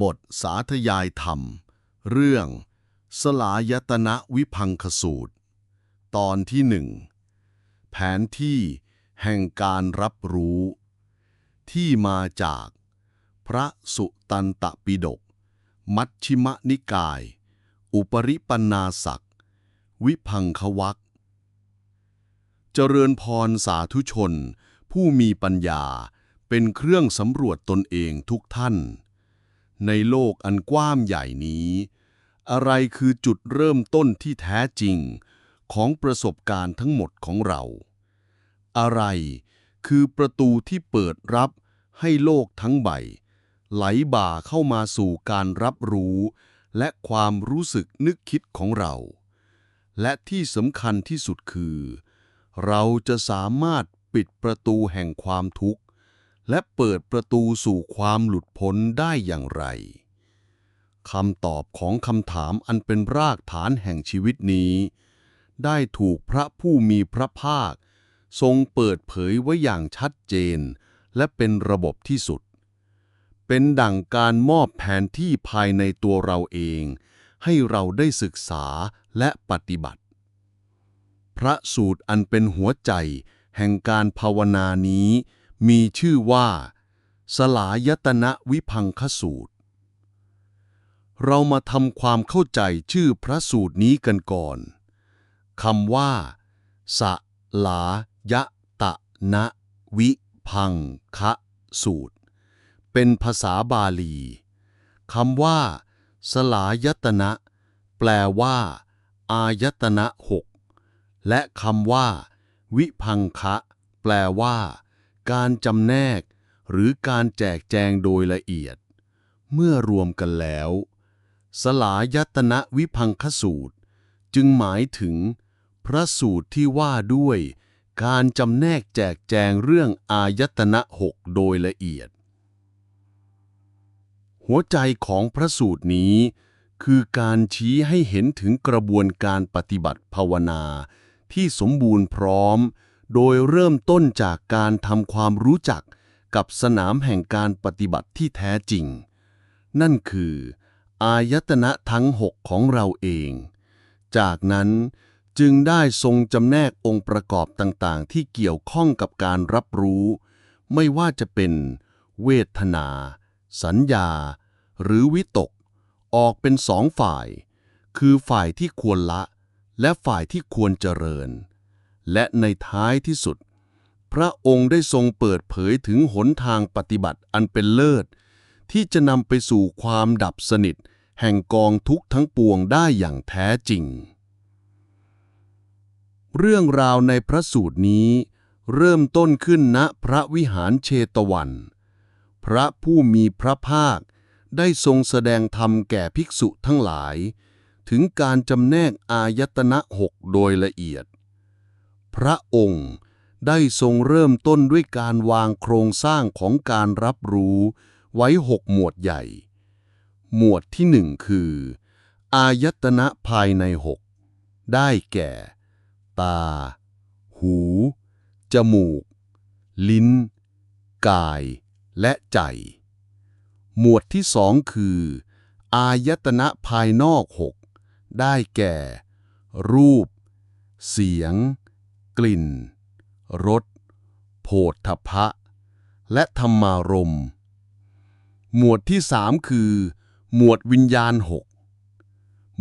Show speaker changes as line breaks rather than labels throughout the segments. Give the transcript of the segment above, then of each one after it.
บทสาธยายธรรม เรื่อง สลายตนะวิพังคสูตร ตอนที่หนึ่งแผนที่แห่งการรับรู้ ที่มาจาก พระสุตันตปิฎกมัชชิมนิกาย อุปริปันนาศักวิพังควักเจริญพรสาธุชน ผู้มีปัญญาเป็นเครื่องสำรวจตนเองทุกท่าน ในโลกอันกว้างใหญ่นี้ อะไรคือจุดเริ่มต้นที่แท้จริงของประสบการณ์ทั้งหมดของเรา อะไรคือประตูที่เปิดรับให้โลกทั้งใบ ไหลบ่าเข้ามาสู่การรับรู้ และความรู้สึกนึกคิดของเรา และที่สำคัญที่สุดคือ เราจะสามารถปิดประตูแห่งความทุกข์ และเปิดประตูสู่ความหลุดพ้นได้อย่างไรคำตอบของคำถามอันเป็นรากฐานแห่งชีวิตนี้ ได้ถูกพระผู้มีพระภาค ทรงเปิดเผยไว้อย่างชัดเจน และเป็นระบบที่สุด เป็นดั่งการมอบแผนที่ภายในตัวเราเอง ให้เราได้ศึกษาและปฏิบัติ พระสูตรอันเป็นหัวใจแห่งการภาวนานี้ มีชื่อว่า สลายตนะวิพังคสูตร เรามาทำความเข้าใจชื่อพระสูตรนี้กันก่อนคำว่า สลายตนะวิพังคะสูตร เป็นภาษาบาลีคำว่า สลายตนะ แปลว่า อายตนะหกและคำว่า วิพังคะ แปลว่า การจำแนก หรือการแจกแจงโดยละเอียด เมื่อรวมกันแล้ว สลายตนะวิพังคสูตร จึงหมายถึง พระสูตรที่ว่าด้วย การจำแนกแจกแจงเรื่องอายตนะหกโดยละเอียด หัวใจของพระสูตรนี้คือการชี้ให้เห็นถึงกระบวนการปฏิบัติภาวนาที่สมบูรณ์พร้อม โดยเริ่มต้นจากการทำความรู้จักกับสนามแห่งการปฏิบัติที่แท้จริง นั่นคือ อายตนะทั้งหกของเราเอง จากนั้นจึงได้ทรงจำแนกองค์ประกอบต่างๆ ที่เกี่ยวข้องกับการรับรู้ ไม่ว่าจะเป็นเวทนา สัญญา หรือวิตก ออกเป็นสองฝ่าย คือฝ่ายที่ควรละ และฝ่ายที่ควรเจริญ และในท้ายที่สุด พระองค์ได้ทรงเปิดเผยถึงหนทางปฏิบัติอันเป็นเลิศ ที่จะนำไปสู่ความดับสนิท แห่งกองทุกข์ทั้งปวงได้อย่างแท้จริง เรื่องราวในพระสูตรนี้ เริ่มต้นขึ้นณพระวิหารเชตวัน พระผู้มีพระภาคได้ทรงแสดงธรรมแก่ภิกษุทั้งหลาย ถึงการจำแนกอายตนะหกโดยละเอียด พระองค์ ได้ทรงเริ่มต้นด้วยการวางโครงสร้างของการรับรู้ ไว้หกหมวดใหญ่ หมวดที่หนึ่งคือ อายตนะภายในหกได้แก่ ตา หู จมูก ลิ้น กาย และใจ หมวดที่สองคือ อายตนะภายนอกหกได้แก่ รูป เสียง กลิ่น รส โผฏฐพะ และธรรมารม หมวดที่สามคือ หมวดวิญญาณหก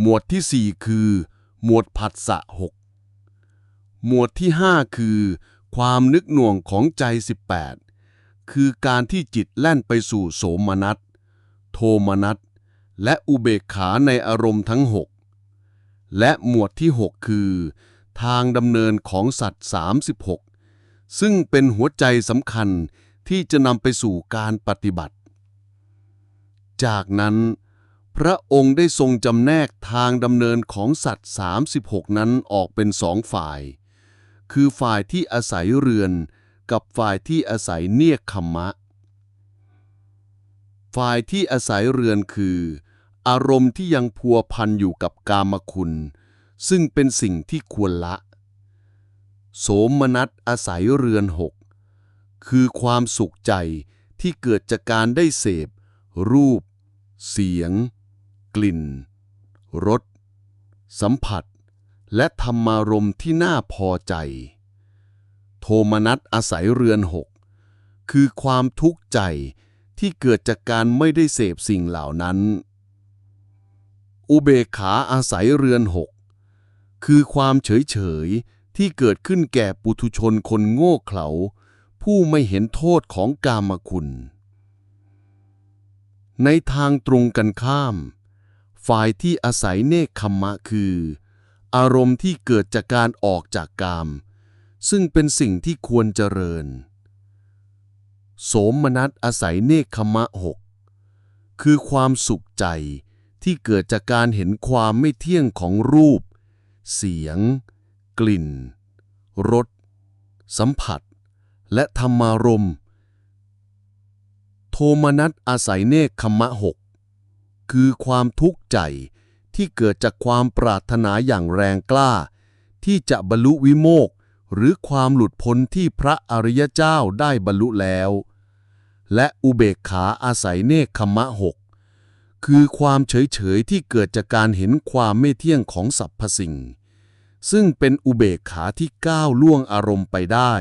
หมวดที่สี่คือ หมวดผัสสะหกหมวดที่ห้าคือ ความนึกหน่วงของใจ 18 คือการที่จิตแล่นไปสู่โสมนัส โทมนัส และอุเบกขาในอารมณ์ทั้งหกและหมวดที่6คือ ทางดำเนินของสัตว์ 36 ซึ่งเป็นหัวใจสำคัญที่จะนำไปสู่การปฏิบัติ จากนั้น พระองค์ได้ทรงจำแนกทางดำเนินของสัตว์ 36 นั้นออกเป็นสองฝ่าย คือฝ่ายที่อาศัยเรือนกับฝ่ายที่อาศัยเนียกขมมะฝ่ายที่อาศัยเรือนคือ อารมณ์ที่ยังพัวพันอยู่กับกามคุณ ซึ่งเป็นสิ่งที่ควรละ โสมนัสอาศัยเรือนหก คือความสุขใจที่เกิดจากการได้เสพ รูป เสียง กลิ่น รส สัมผัส และธรรมารมที่น่าพอใจ โทมนัสอาศัยเรือนหก คือความทุกข์ใจที่เกิดจากการไม่ได้เสพสิ่งเหล่านั้น อุเบกขาอาศัยเรือนหก คือความเฉยเฉยๆที่เกิดขึ้นแก่ปุถุชนคนโง่เขลา ผู้ไม่เห็นโทษของกามคุณ ในทางตรงกันข้าม ฝ่ายที่อาศัยเนคขมมะคือ อารมณ์ที่เกิดจากการออกจากกาม ซึ่งเป็นสิ่งที่ควรเจริญ โสมนัสอาศัยเนคขมะหกคือความสุขใจที่เกิดจากการเห็นความไม่เที่ยงของรูป เสียง กลิ่น รส สัมผัส และธรรมารม โทมนัสอาศัยเนคขมะหก คือความทุกข์ใจที่เกิดจากความปรารถนาอย่างแรงกล้า ที่จะบรรลุวิโมกหรือความหลุดพ้นที่พระอริยเจ้าได้บรรลุแล้ว และอุเบกขาอาศัยเนคขมะหก คือความเฉยๆที่เกิดจากการเห็นความไม่เที่ยงของสรรพสิ่ง ซึ่งเป็นอุเบกขาที่ก้าวล่วงอารมณ์ไปได้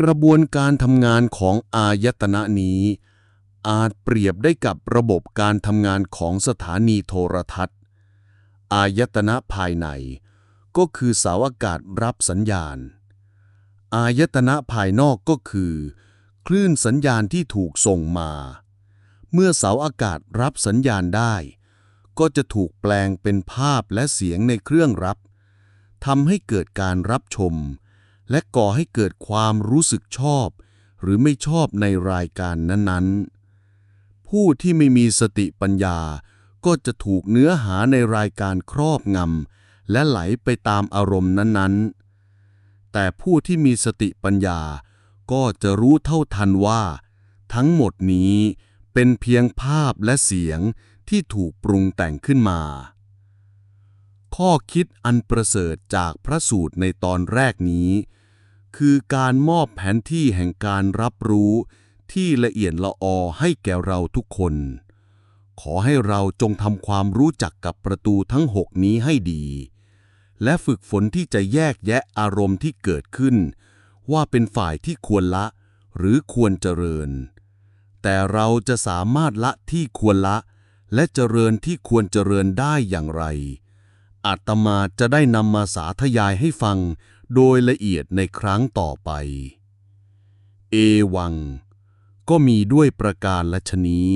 กระบวนการทำงานของอายตนะนี้ อาจเปรียบได้กับระบบการทำงานของสถานีโทรทัศน์ อายตนะภายใน ก็คือสาวอากาศรับสัญญาณ อายตนะภายนอกก็คือ คลื่นสัญญาณที่ถูกส่งมา เมื่อเสาอากาศรับสัญญาณได้ ก็จะถูกแปลงเป็นภาพและเสียงในเครื่องรับทำให้เกิดการรับชม และก่อให้เกิดความรู้สึกชอบ หรือไม่ชอบในรายการนั้นๆ ผู้ที่ไม่มีสติปัญญาก็จะถูกเนื้อหาในรายการครอบงำและไหลไปตามอารมณ์นั้นๆ แต่ผู้ที่มีสติปัญญา ก็จะรู้เท่าทันว่า ทั้งหมดนี้เป็นเพียงภาพและเสียงที่ถูกปรุงแต่งขึ้นมา ข้อคิดอันประเสริฐจากพระสูตรในตอนแรกนี้ คือการมอบแผนที่แห่งการรับรู้ที่ละเอียดละออให้แก่เราทุกคน ขอให้เราจงทำความรู้จักกับประตูทั้งหกนี้ให้ดี และฝึกฝนที่จะแยกแยะอารมณ์ที่เกิดขึ้น ว่าเป็นฝ่ายที่ควรละ หรือควรเจริญ แต่เราจะสามารถละที่ควรละ และเจริญที่ควรเจริญได้อย่างไร อาตมาจะได้นำมาสาธยายให้ฟังโดยละเอียดในครั้งต่อไป เอวัง ก็มีด้วยประการละชนี้